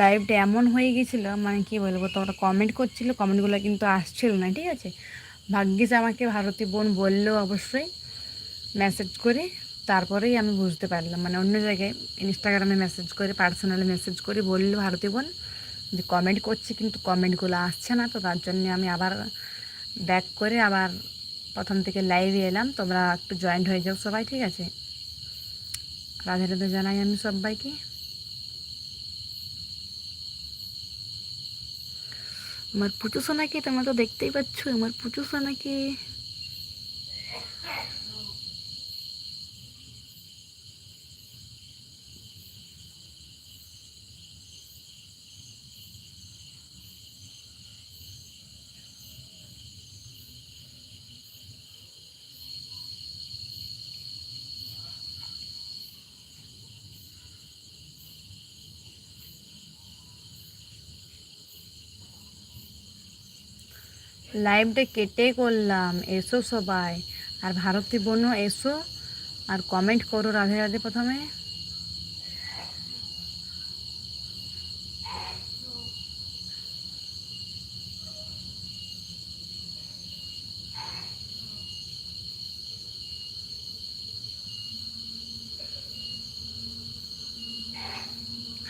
লাইভটা এমন হয়ে গেছিল মানে কি বলব, তোমরা কমেন্ট করছিল কমেন্টগুলো কিন্তু আসছিল না, ঠিক আছে? ভাগ্যিস আমাকে ভারতী বোন বলল অবশ্যই মেসেজ করে, তারপরেই আমি বুঝতে পারলাম মানে অন্য জায়গায় ইনস্টাগ্রামে মেসেজ করে পার্সোনালি মেসেজ করে বলল ভারতী বোন যে কমেন্ট করছি, কিন্তু কমেন্টগুলো আসছে না, তো তার জন্য আমি আবার ব্যাক করে আবার প্রথম থেকে লাইভে এলাম, তোমরা একটু জয়েন্ট হয়ে যাও সবাই, ঠিক আছে? রাধে রাধে জানাই আমি সবাইকে। আমার পুচু সোনাকে তোমরা তো দেখতেই পাচ্ছ আমার পুচু সোনাকে লাইভটা কেটে করলাম। এসো সবাই। আর ভারতী বোনও এসো। আর কমেন্ট করো রাধে রাধে প্রথমে।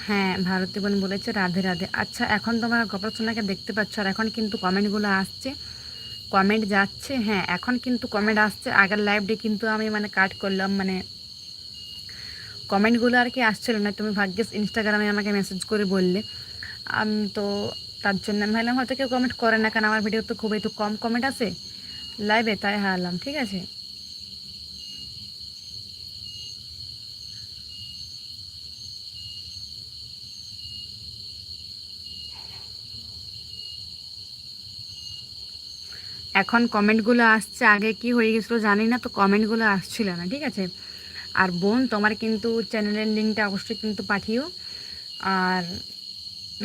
হ্যাঁ ভারতী বোন বলেছে রাধে রাধে। আচ্ছা এখন তোমরা গোপাল সোনাকে দেখতে পাচ্ছ আর এখন কিন্তু কমেন্টগুলো আসছে। কমেন্ট যাচ্ছে হ্যাঁ এখন কিন্তু কমেন্ট আসছে। আগের লাইভে কিন্তু আমি মানে কাট করলাম মানে কমেন্টগুলো আর কি আসছিল না। তুমি ভাগ্যেস ইনস্টাগ্রামে আমাকে মেসেজ করে বললে। আমি, তো তার জন্য আমি ভাবলাম হয়তো কেউ কমেন্ট করে না, কারণ আমার ভিডিও তো খুব একটু কম কমেন্ট আসে। লাইভে তাই হারলাম, ঠিক আছে? এখন কমেন্টগুলো আসছে, আগে কি হয়ে গেছিল জানি না, তো কমেন্টগুলো আসছিল না, ঠিক আছে? আর বোন, তোমার কিন্তু চ্যানেলের লিঙ্কটা অবশ্যই কিন্তু পাঠিও। আর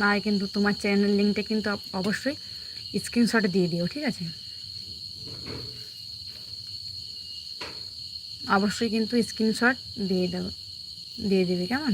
না কিন্তু তোমার চ্যানেল লিঙ্কটা কিন্তু অবশ্যই স্ক্রিনশট দিয়ে দিও, ঠিক আছে? অবশ্যই কিন্তু স্ক্রিনশট দিয়ে দেবো, দিয়ে দেবে, কেমন?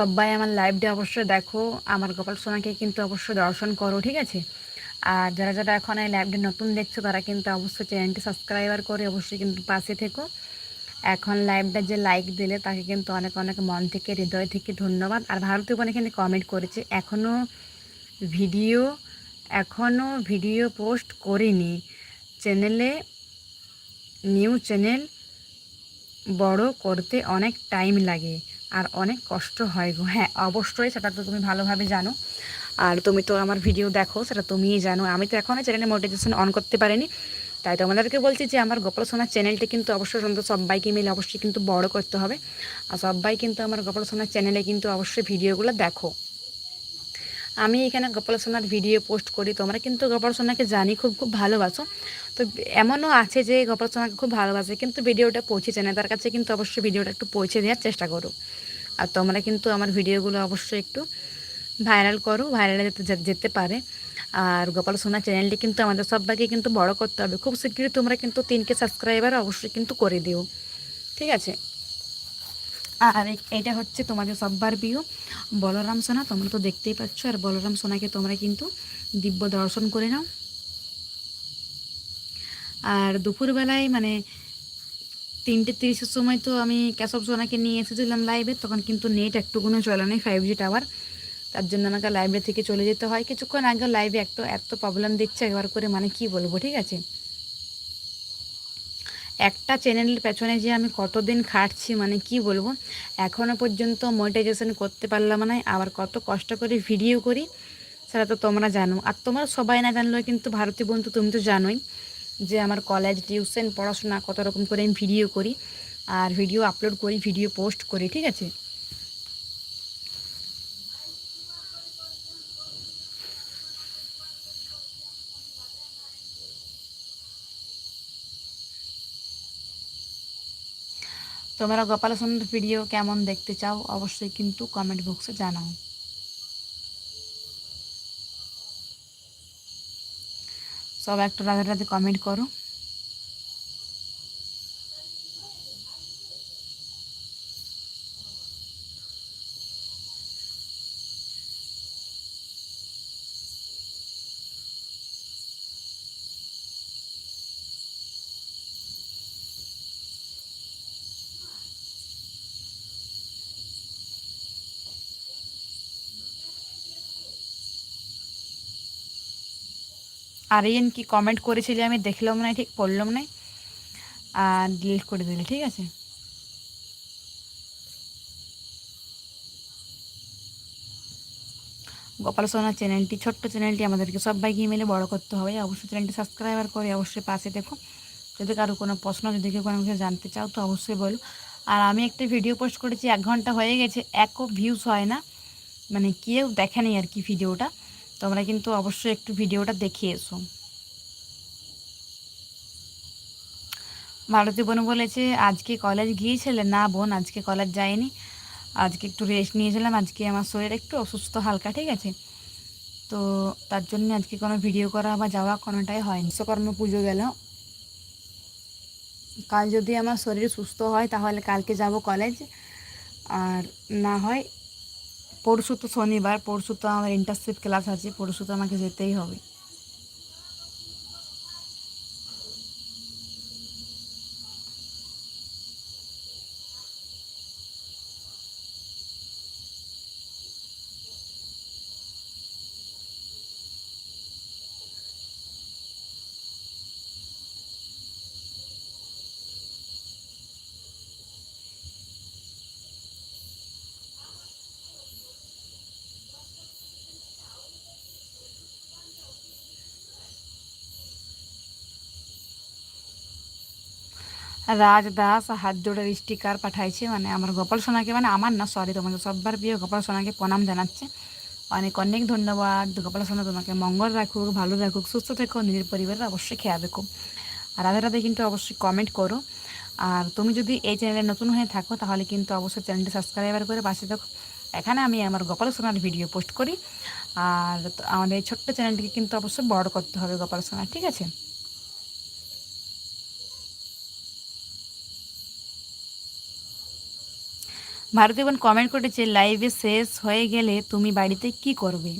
সবাই আমার লাইভটা অবশ্যই দেখো। আমার গোপাল সোনাকে কিন্তু অবশ্যই দর্শন করো, ঠিক আছে? আর যারা যারা এখন এই লাইভটা নতুন দেখছ, তারা কিন্তু অবশ্যই চ্যানেলটি সাবস্ক্রাইবার করে অবশ্যই কিন্তু পাশে থেকো। এখন লাইভটা যে লাইক দিলে, তাকে কিন্তু অনেক অনেক মন থেকে, হৃদয় থেকে ধন্যবাদ। আর ভারতীয় বোন এখানে কমেন্ট করেছে এখনও ভিডিও এখনও ভিডিও পোস্ট করিনি। চ্যানেলে নিউ চ্যানেল বড় করতে অনেক টাইম লাগে। আর অনেক কষ্ট হয় গো। হ্যাঁ অবশ্যই সেটা তো তুমি ভালোভাবে জানো। আর তুমি তো আমার ভিডিও দেখো, সেটা তুমিই জানো। আমি তো এখনও চ্যানেলে মোটিভেশন অন করতে পারিনি। তাই তোমাদেরকে বলছি যে আমার গোপাল সোনার চ্যানেলটি কিন্তু অবশ্যই সবাইকে মিলে অবশ্যই কিন্তু বড় করতে হবে। আর সবাই কিন্তু আমার গোপাল সোনার চ্যানেলে কিন্তু অবশ্যই ভিডিওগুলো দেখো। আমি এখানে গোপাল সোনার ভিডিও পোস্ট করি। তোমরা কিন্তু গোপাল সোনাকে জানি খুব খুব ভালোবাসো। তো এমনও আছে যে গোপাল সোনাকে খুব ভালোবাসে, কিন্তু ভিডিওটা পৌঁছেছে না। তার কাছে কিন্তু অবশ্যই ভিডিওটা একটু পৌঁছে দেওয়ার চেষ্টা করো। আর তোমরা কিন্তু আমার ভিডিওগুলো অবশ্যই একটু ভাইরাল করো, ভাইরালে যেতে যেতে পারে। আর গোপাল সোনা চ্যানেলটি কিন্তু আমাদের সবাইকে কিন্তু বড় করতে হবে। খুব শীঘ্রই তোমরা কিন্তু তিনকে সাবস্ক্রাইবার অবশ্যই কিন্তু করে দিও। ঠিক আছে? আর এইটা হচ্ছে তোমাদের সব্বার প্রিয় বলরাম সোনা। তোমরা তো দেখতেই পাচ্ছ, আর বলরাম সোনাকে তোমরা কিন্তু দিব্য দর্শন করে নাও। আর দুপুরবেলায় মানে তিনটে তিরিশের সময় তো আমি ক্যাশব সোনাকে নিয়ে এসেছিলাম লাইভে তখন কিন্তু নেট একটুকুনো চলে নেই ফাইভ জি টাওয়ার তার জন্য আমাকে লাইব্রেরি থেকে চলে যেতে হয়। কিছুক্ষণ আগে লাইভে এত এত প্রবলেম দিচ্ছে একবার করে মানে কি বলব, ঠিক আছে? একটা চ্যানেলের পেছনে যে আমি কতদিন খাটছি মানে কি বলব? এখনও পর্যন্ত মনিটাইজেশন করতে পারলাম না, আবার কত কষ্ট করে ভিডিও করি, সেটা তো তোমরা জানো। আর তোমরা সবাই না জানলেও কিন্তু ভারতীয় বন্ধু, তুমি তো জানোই। যে আমার কলেজ টিউশন পড়াশোনা কত রকম করে আমি ভিডিও করি আর ভিডিও আপলোড করি ভিডিও পোস্ট করি, ঠিক আছে? তোমরা গোপাল ভিডিও কেমন দেখতে চাও অবশ্যই কিন্তু কমেন্ট বক্সে জানাও। সব একটা রাধে রাতে কমেন্ট করো। আরিয়ান কি কমেন্ট করেছিলি আমি দেখলাম না ঠিক পড়লাম না আর ডিলিট করে দিলে, ঠিক আছে? গোপাল সোনার চ্যানেলটি, ছোট্ট চ্যানেলটি আমাদেরকে সবাইকে মিলে বড় করতে হবে। অবশ্যই চ্যানেলটি সাবস্ক্রাইবার করে অবশ্যই পাশে দেখো। যদি কারও কোনো প্রশ্ন, যদি কেউ কোনো কিছু জানতে চাও, তো অবশ্যই বলো। আর আমি একটা ভিডিও পোস্ট করেছি, এক ঘণ্টা হয়ে গেছে একও ভিউজ হয় না। মানে কেউ দেখেনি আর কি ভিডিওটা তোমরা কিন্তু অবশ্যই একটু ভিডিওটা দেখে এসো ভারতী বোন বলেছে, আজকে কলেজ গিয়েছিলে? না বোন, আজকে কলেজ যায়নি আজকে একটু রেস্ট নিয়েছিলাম, আজকে আমার শরীর একটু অসুস্থ হালকা, ঠিক আছে? তো তার জন্য আজকে কোনো ভিডিও করা বা যাওয়া কোনোটাই হয়নি। বিশ্বকর্ম পুজো গেল। কাল যদি আমার শরীর সুস্থ হয়, তাহলে কালকে যাব কলেজ। আর না হয় পরশু তো শনিবার পরশু তো আমার ইন্টারশিপ ক্লাস আছে পরশু তো আমাকে যেতেই হবে। রাজ দাস হাত জোড়ের স্টিকার পাঠাইছে মানে আমার গোপাল সোনাকে মানে আমার না সরি তোমাদের সববার প্রিয় গোপাল সোনাকে প্রণাম জানাচ্ছে। অনেক অনেক ধন্যবাদ। গোপাল সোনা তোমাকে মঙ্গল রাখুক, ভালো রাখুক, সুস্থ থেকো, নিজের পরিবারের অবশ্যই খেয়াল রেখো। আর রাধে রাধে কিন্তু অবশ্যই কমেন্ট করো। আর তুমি যদি এই চ্যানেলে নতুন হয়ে থাকো, তাহলে কিন্তু অবশ্যই চ্যানেলটি সাবস্ক্রাইবার করে পাশে দেখো এখানে আমি আমার গোপাল সোনার ভিডিও পোস্ট করি। আর আমাদের এই ছোট্ট চ্যানেলটিকে কিন্তু অবশ্যই বড় করতে হবে গোপাল সোনার ঠিক আছে? ভারতীয় বোন কমেন্ট করেছে লাইভে শেষ হয়ে গেলে তুমি বাড়িতে কি করবে?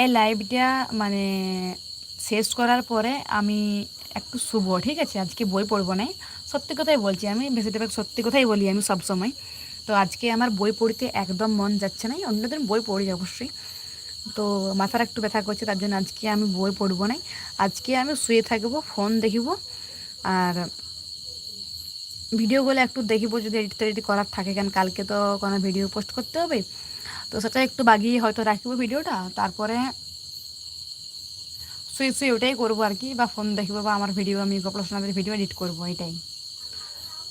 এই লাইভটা মানে শেষ করার পরে আমি একটু শুভ, ঠিক আছে? আজকে বই পড়ব নাই। সত্যি কথাই বলছি, আমি বেশিরভাগ সত্যি কথাই বলি আমি সব সময় তো আজকে আমার বই পড়তে একদম মন যাচ্ছে না অন্যদিন বই পড়ি অবশ্যই। তো মাথার একটু ব্যথা করছে, তার জন্য আজকে আমি বই পড়ব নাই। আজকে আমি শুয়ে থাকব ফোন দেখিব, আর ভিডিওগুলো একটু দেখিব যদি এডিট টেডিট করার থাকে কেন কালকে তো কোনো ভিডিও পোস্ট করতে হবে। তো সেটা একটু বাগিয়ে হয়তো রাখব ভিডিওটা তারপরে শুয়ে শুয়ে ওটাই করব আর কি, বা ফোন দেখব, বা আমার ভিডিও আমি গোপলাসনাদের ভিডিও এডিট করব, এটাই।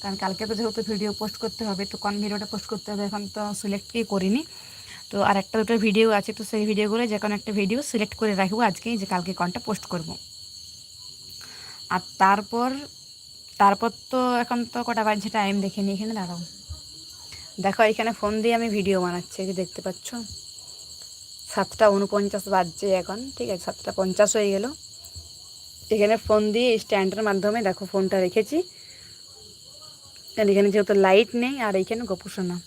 কারণ কালকে তো যেহেতু ভিডিও পোস্ট করতে হবে, তো কোন ভিডিওটা পোস্ট করতে হবে এখন তো সিলেক্টই করিনি। তো আর একটা দুটো ভিডিও আছে, তো সেই ভিডিওগুলো যে কোনো একটা ভিডিও সিলেক্ট করে রাখব আজকেই, যে কালকে কোনটা পোস্ট করব। আর তারপর তারপর তো এখন তো কটা বাজছে টাইম দেখে নিই এখানে দাঁড়াও। দেখো, এখানে ফোন দিয়ে আমি ভিডিও বানাচ্ছি যে দেখতে পাচ্ছ? সাতটা উনপঞ্চাশ বাজছে এখন, ঠিক আছে, সাতটা পঞ্চাশ হয়ে গেল। এখানে ফোন দিয়ে স্ট্যান্ডের মাধ্যমে দেখো ফোনটা রেখেছি। আর এখানে যেহেতু লাইট নেই, আর এইখানে গোপুসোনা।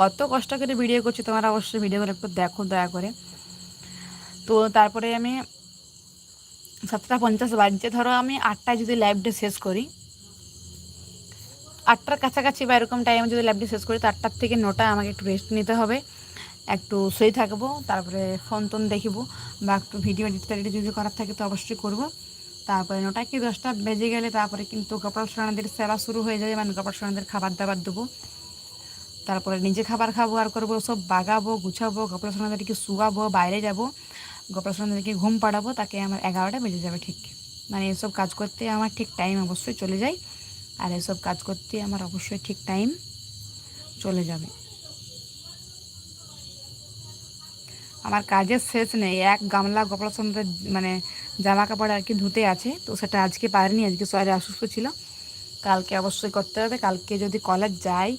কত কষ্ট করে ভিডিও করছি, তোমরা অবশ্যই ভিডিওগুলো একটু দেখো, দয়া করে। তো তারপরে আমি সাতটা পঞ্চাশ বাজছে ধরো আমি আটটায় যদি লাইভটা শেষ করি, আটটার কাছাকাছি বা এরকম টাইমে যদি ল্যাবটি শেষ করি, তো আটটার থেকে নটা আমাকে একটু রেস্ট নিতে হবে, একটু শুয়ে থাকব, তারপরে ফোন টোন দেখিব, বা একটু ভিডিও এডিট যদি করার থাকে তো অবশ্যই করব। তারপরে নটা কি দশটা বেজে গেলে তারপরে কিন্তু কপাল সোনাদের সেবা শুরু হয়ে যাবে মানে কপাল সোনাদের খাবার দাবার দেবো। তারপরে নিজে খাবার খাব আর করব, সব বাগাবো, গুছাবো কপাল সোনাদেরকে শুয়াবো, বাইরে যাব। কপাল সোনাদেরকে ঘুম পাড়াবো, তাকে আমার এগারোটা বেজে যাবে ঠিক। মানে এসব কাজ করতে আমার ঠিক টাইম অবশ্যই চলে যায়, আর এসব কাজ করতে আমার অবশ্যই ঠিক টাইম চলে যাবে। আমার কাজের শেষ নেই, এক গামলা গোপাল সন্ধ্যের মানে জামা কাপড় আর কি ধুতে আছে, তো সেটা আজকে পারিনি, আজকে শরীরে অসুস্থ ছিল। কালকে অবশ্যই করতে হবে, কালকে যদি কলেজ যাই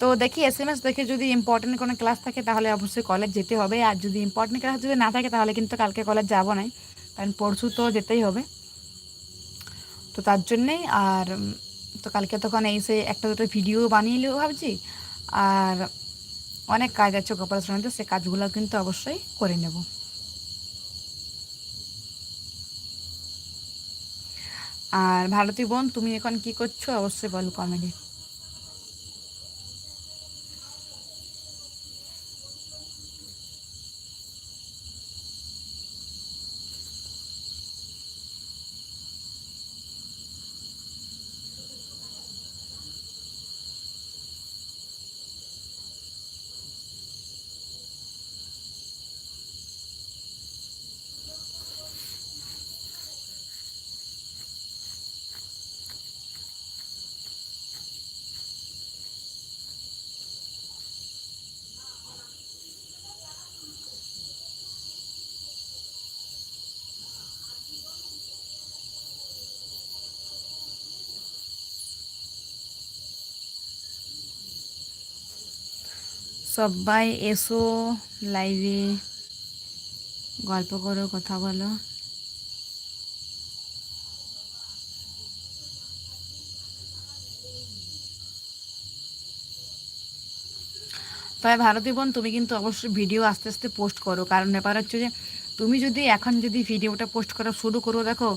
তো দেখি এস এম এস দেখে যদি ইম্পর্টেন্ট কোনো ক্লাস থাকে, তাহলে অবশ্যই কলেজ যেতে হবে। আর যদি ইম্পর্টেন্ট ক্লাস যদি না থাকে, তাহলে কিন্তু কালকে কলেজ যাব না। কারণ পরশু তো যেতেই হবে। তো তার জন্যেই আর তো কালকে তখন এসে একটা দুটো ভিডিও বানিয়ে নিলেও ভাবছি। আর অনেক কাজ আছে গোপাল সোনাতে সে কাজগুলো কিন্তু অবশ্যই করে নেব। আর ভারতী বোন, তুমি এখন কি করছ? অবশ্যই বলো কমেন্টে সবাই এসো লাইভে। গল্প করো, কথা বলো। তবে ভারতী বোন, তুমি কিন্তু অবশ্যই ভিডিও আস্তে আস্তে পোস্ট করো। কারণ ব্যাপার হচ্ছে যে, তুমি যদি এখন যদি ভিডিওটা পোস্ট করা শুরু করো, দেখো,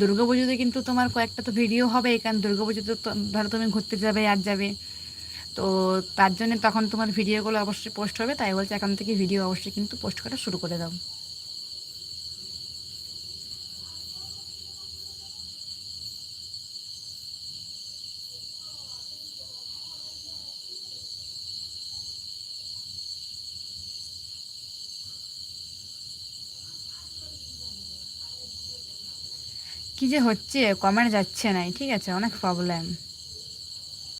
দুর্গাপুজোতে কিন্তু তোমার কয়েকটা তো ভিডিও হবে। কারণ দুর্গাপুজোতে ধরো তুমি ঘুরতে যাবে, আর যাবে। তো তার জন্য তখন তোমার ভিডিওগুলো অবশ্যই পোস্ট হবে, তাই বলছে এখন থেকে ভিডিও অবশ্যই কিন্তু পোস্ট করা শুরু করে দাও। কি যে হচ্ছে কমেন্ট যাচ্ছে নাই, ঠিক আছে? অনেক প্রবলেম